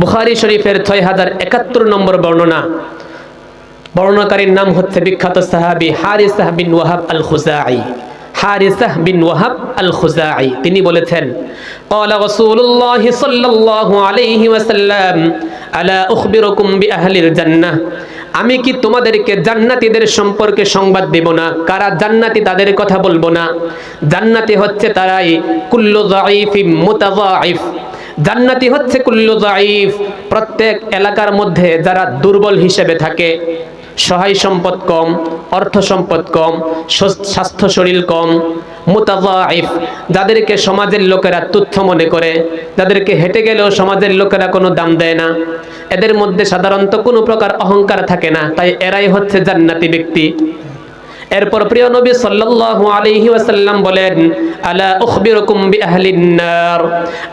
বুখারি শরীফের ছয় হাজার একাত্তর নম্বর বর্ণনা বর্ণনাকারীর নাম হচ্ছে বিখ্যাত সাহাবি হারিসাহ বিন ওয়াহাব আল খুজাই হারিসাহ বিন ওয়াহাব আল খুজাই তিনি বলেছেন قال رسول الله صلى الله عليه وسلم الا اخبركم باهل الجنه আমি কি তোমাদেরকে জান্নাতীদের সম্পর্কে সংবাদ দেব না কারা জান্নাতি তাদের কথা বলবো না জান্নাতি হচ্ছে তারাই কুল্লু যায়িফিম মুতাযায়িফ জান্নাতি হচ্ছে কুল্লু যায়িফ প্রত্যেক এলাকার মধ্যে যারা দুর্বল হিসেবে থাকে, সহায় সম্পদ কম, অর্থ সম্পদ কম, স্বাস্থ্য শরীর কম মুতাজাইফ যাদেরকে সমাজের লোকেরা তুচ্ছ মনে করে, যাদেরকে হেঁটে গেলেও সমাজের লোকেরা কোনো দাম দেয় না। এদের মধ্যে সাধারণত কোনো প্রকার অহংকার থাকে না, তাই এরাই হচ্ছে জান্নাতি ব্যক্তি। এরপর প্রিয় নবী সাল্লাল্লাহু আলাইহি ওয়াসাল্লাম বলেন, আলা উখবিরুকুম বিআহলিন নার?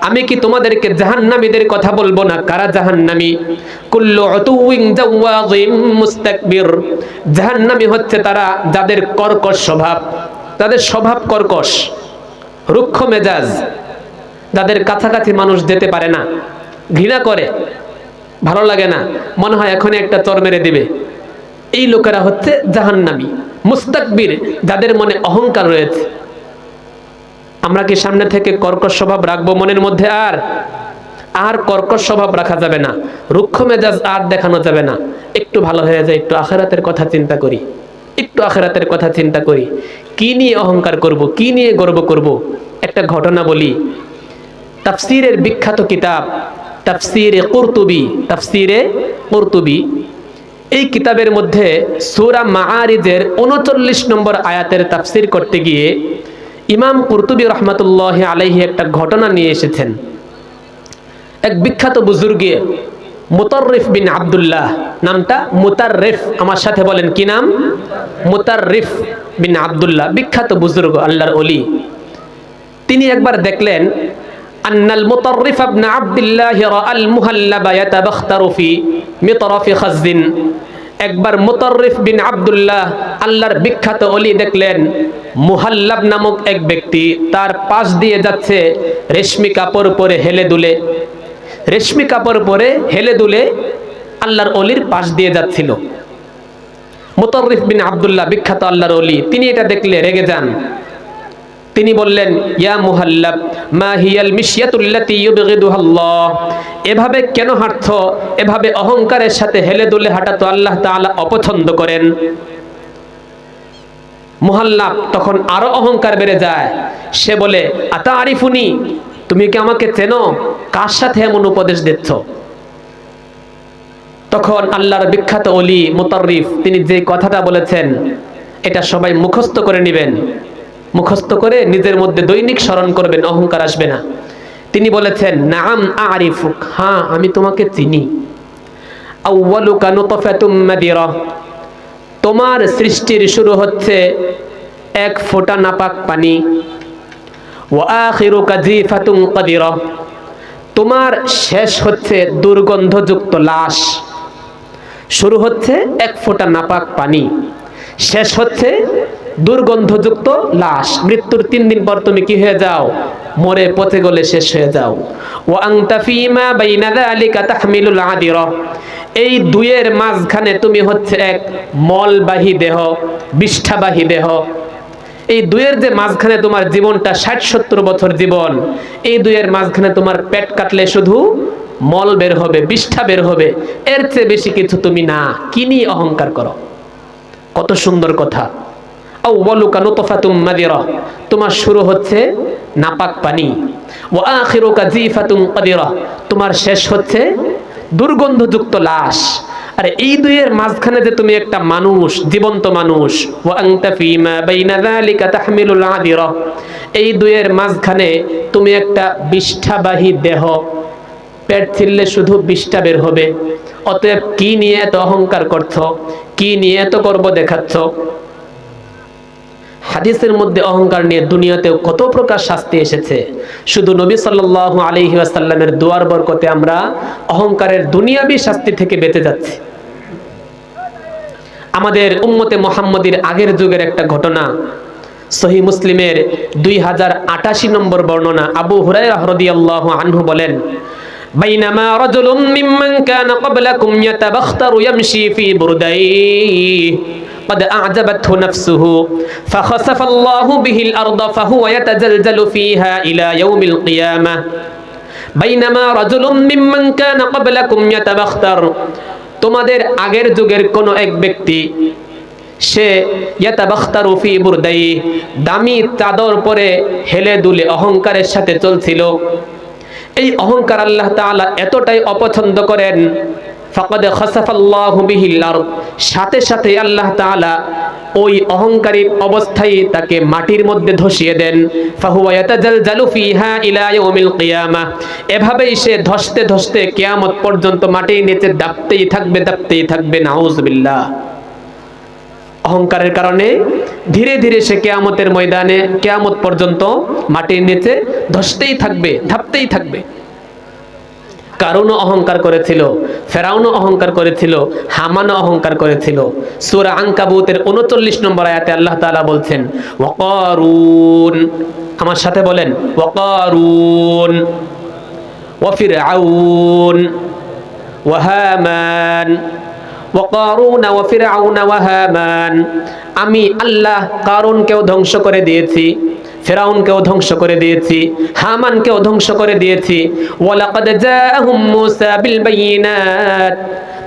আমি কি তোমাদেরকে জাহান্নামীদের কথা বলব না? কারা জাহান্নামী? কুল্লু উতুউইন জাওয়াযিম মুস্তাকবির। জাহান্নামী হচ্ছে তারা যাদের কর্কশ স্বভাব, তাদের স্বভাব কর্কশ, রুক্ষ মেজাজ, যাদের কাছাকাছি মানুষ যেতে পারে না, ঘৃণা করে, ভালো লাগে না, মনে হয় এখনই একটা চর মেরে দিবে। এই লোকেরা হচ্ছে জাহান্নামী। মুস্তাকবির, যাদের মনে অহংকার রয়েছে। আমরা কি সামনে থেকে কর্কশ স্বভাব রাখব মনের মধ্যে আর? আর কর্কশ স্বভাব রাখা যাবে না। রুক্ষ মেজাজ আর দেখানো যাবে না। একটু ভালো হয়ে যায়, একটু আখেরাতের কথা চিন্তা করি। একটু আখেরাতের কথা চিন্তা করি। কি নিয়ে অহংকার করব, কি নিয়ে গর্ব করব? একটা ঘটনা বলি। তাফসিরের বিখ্যাত কিতাব, তাফসিরে কুরতুবি তাফসিরে কুরতুবি। এই কিতাবের মধ্যে সূরা মাআরিজের উনচল্লিশ নম্বর আয়াতের তাফসির করতে গিয়ে ইমাম কুরতুবি রহমতুল্লাহ আলাইহি একটা ঘটনা নিয়ে এসেছেন। এক বিখ্যাত বুজুর্গে মুতাররিফ বিন আব্দুল্লাহ, নামটা মুতাররিফ, আমার সাথে বলেন কি নাম? মুতাররিফ বিন আব্দুল্লাহ, বিখ্যাত বুজুর্গ, আল্লাহর অলি তিনি একবার দেখলেন আন্নাল মুতাররিফ ইবনে আব্দুল্লাহ রাআল মুহাল্লাবা ইয়াতাবাখতারু ফি মিতরাফি খাজদিন। একবার মুতাররিফ বিন আব্দুল্লাহ আল্লাহর বিখ্যাত অলি দেখলেন, মুহাল্লাব নামক এক ব্যক্তি তার পাশ দিয়ে যাচ্ছে রেশমি কাপড় পরে হেলে দুলে। রেশমি কাপড় পরে হেলে দুলে আল্লাহর অলির পাশ দিয়ে যাচ্ছিল। মুতাররিফ বিন আব্দুল্লাহ বিখ্যাত আল্লাহর অলি তিনি এটা দেখলে রেগে যান। তিনি বললেন, ইয়া মুহাল্লাব, মা হিয়াল মিশিয়াতুল্লাতি ইউবগিদুহাল্লাহ এভাবে কেন হাঁটছো? এভাবে অহংকারের সাথে হেলে দুলে হাঁটা তো আল্লাহ তাআলা অপছন্দ করেন। মুহাল্লাব তখন আরও অহংকার বেড়ে যায়। সে বলে আতা আরিফুনি তুমি কি আমাকে চেনো? কার সাথে এমন উপদেশ দিচ্ছ? তখন আল্লাহর বিখ্যাত অলি মুতাররিফ, তিনি যে কথাটা বলেছেন, এটা সবাই মুখস্থ করে নেবেন। মুখস্থ করে নিজের মধ্যে দৈনিক স্মরণ করবেন, অহংকার আসবে না। তিনি বলেছেন নাম আরিফুক। হ্যাঁ আমি তোমাকে চিনি। তোমার সৃষ্টির শুরু হচ্ছে এক ফোঁটা নাপাক পানি। তোমার শেষ হচ্ছে দুর্গন্ধযুক্ত লাশ। শুরু হচ্ছে এক ফোঁটা নাপাক পানি। শেষ হচ্ছে দুর্গন্ধযুক্ত লাশ। মৃত্যুর তিন দিন পর তুমি কি হয়ে যাও? মরে পচে গলে শেষ হয়ে যাও। ও আংতা ফিমা বাইনা যালিকা তাহমিলুল আদিরা। এই দুইয়ের মাঝখানে তুমি হচ্ছে এক মলবাহী দেহ, বিষ্ঠাবাহী দেহ। এই দুয়ের যে মাঝখানে তোমার জীবনটা ষাট সত্তর বছর জীবন, এই দুয়ের মাঝখানে তোমার পেট কাটলে শুধু মল বের হবে, বিষ্ঠা বের হবে। এর চেয়ে বেশি কিছু তুমি না। কি নিয়ে অহংকার করো? কত সুন্দর কথা। আউয়ালুকা নুতফাতুম মাদিরা তোমার শুরু হচ্ছে নাপাক পানি। ওয়া আখিরুকা জিফাতুম কাদিরা। তোমার শেষ হচ্ছে দুর্গন্ধযুক্ত লাশ। আরে এই দুইয়ের মাঝখানে যে তুমি একটা মানুষ, জীবন্ত মানুষ, ওয়া আনতা ফীমা বাইনা যালিকা এই দুইয়ের মাঝখানে তুমি একটা বিষ্ঠাবাহী দেহ। পেট ছিললে শুধু বিষ্ঠা বের হবে। অতএব কি নিয়ে এত অহংকার করছ? কি নিয়ে এত গর্ব দেখাচ্ছ? হাদিসের মধ্যে অহংকার নিয়ে দুনিয়াতেও কত প্রকার শাস্তি এসেছে শুধু নবী সাল্লাল্লাহু আলাইহি ওয়াসাল্লামের দুয়ার বরকতে আমরা অহংকারের দুনিয়াবি শাস্তি থেকে বেঁচে যাচ্ছি আমাদের উম্মতে মোহাম্মদীর আগের যুগের একটা ঘটনা সহি মুসলিমের দুই হাজার আটাশি নম্বর বর্ণনা আবু হুরাই রাহরদিয়াল্লাহ আনহু বলেন بينما رجل ممن كان قبلكم يتبختر يمشي في برديه قد أعجبته نفسه فخسف الله به الأرض فهو يتزلزل فيها إلى يوم القيامة بينما رجل ممن كان قبلكم يتبختر তোমাদের আগের যুগের কোন এক ব্যক্তি সে ইয়াতাবাখতারু ফি বুরদাই দামি চাদর পরে হেলে দুলে অহংকারের সাথে চলছিল এই অহংকার আল্লাহ তাআলা এতটাই অপছন্দ করেন ফাকাদ খাসাফাল্লাহু বিহিল আরদ। সাথে সাথে আল্লাহ তাআলা ওই অহংকারীর অবস্থায় তাকে মাটির মধ্যে ধসিয়ে দেন। ফাহুয়া ইয়াতাজালজালু ফিহা ইলা ইয়াউমিল কিয়ামা। এভাবেই সে ধসতে ধসতে কিয়ামত পর্যন্ত মাটির নিচে দাপতেই থাকবে দাপতেই থাকবে, নাউজুবিল্লাহ। অহংকারের কারণে ধীরে ধীরে সে কেয়ামতের ময়দানে, কেয়ামত পর্যন্ত মাটির নিচে ধসতেই থাকবে, ধাপতেই থাকবে। কারণও অহংকার করেছিল, ফেরাউনও অহংকার করেছিল, হামানও অহংকার করেছিল। সুরা আঙ্কাবুতের উনচল্লিশ নম্বর আয়াতে আল্লাহ তালা বলছেন, ওয়াকারুন আমার সাথে বলেন, ওয়াকারুন ওয়াফির আউন ওয়াহামান আমি আল্লাহ কারুনকেও ধ্বংস করে দিয়েছি ফেরাউনকেও ধ্বংস করে দিয়েছি, হামানকেও ধ্বংস করে দিয়েছি। ওয়ালাকাদ জাআহুম মূসা বিল বাইনাত।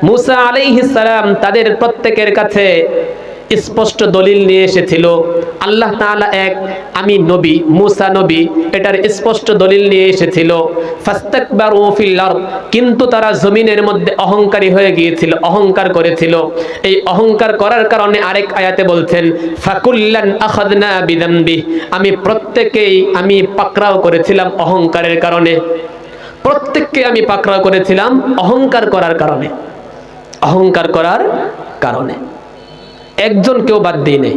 মূসা আলাইহিস সালাম তাদের প্রত্যেকের কাছে স্পষ্ট দলিল নিয়ে এসেছিল। আল্লাহ তাআলা এক, আমি নবী, মুসা নবী, এটার স্পষ্ট দলিল নিয়ে এসেছিল। ফাস্তাকবারু ফিল আরদ, কিন্তু তারা জমিনের মধ্যে অহংকারী হয়ে গিয়েছিল, অহংকার করেছিল। এই অহংকার করার কারণে আরেক আয়াতে বলছেন, ফাকুল্লান আখাযনা বিদামবি আমি প্রত্যেকেই, আমি পাকড়াও করেছিলাম অহংকারের কারণে। প্রত্যেককে আমি পাকড়াও করেছিলাম অহংকার করার কারণে। অহংকার করার কারণে। একজন কেউ বাদ দিই নেই।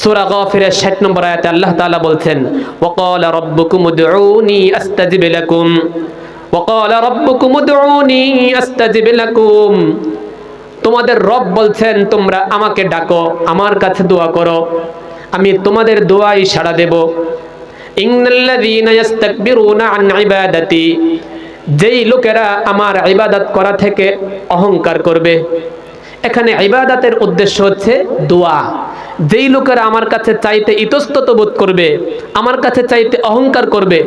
সূরা গাফিরের 60 নম্বর আয়াতে আল্লাহ বলছেন তোমাদের রব বলছেন, তোমরা আমাকে ডাকো, আমার কাছে দোয়া করো, আমি তোমাদের দোয়াই সাড়া দেব। ইন্নাল্লাযীনা যেই লোকেরা আমার ইবাদত করা থেকে অহংকার করবে এখানে ইবাদাতের উদ্দেশ্য হচ্ছে দোয়া। যেই লোকেরা আমার কাছে চাইতে ইতস্তত বোধ করবে, আমার কাছে চাইতে অহংকার করবে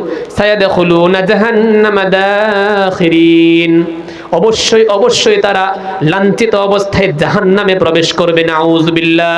অবশ্যই অবশ্যই তারা লাঞ্ছিত অবস্থায় জাহান্নামে প্রবেশ করবে, নাউজুবিল্লাহ।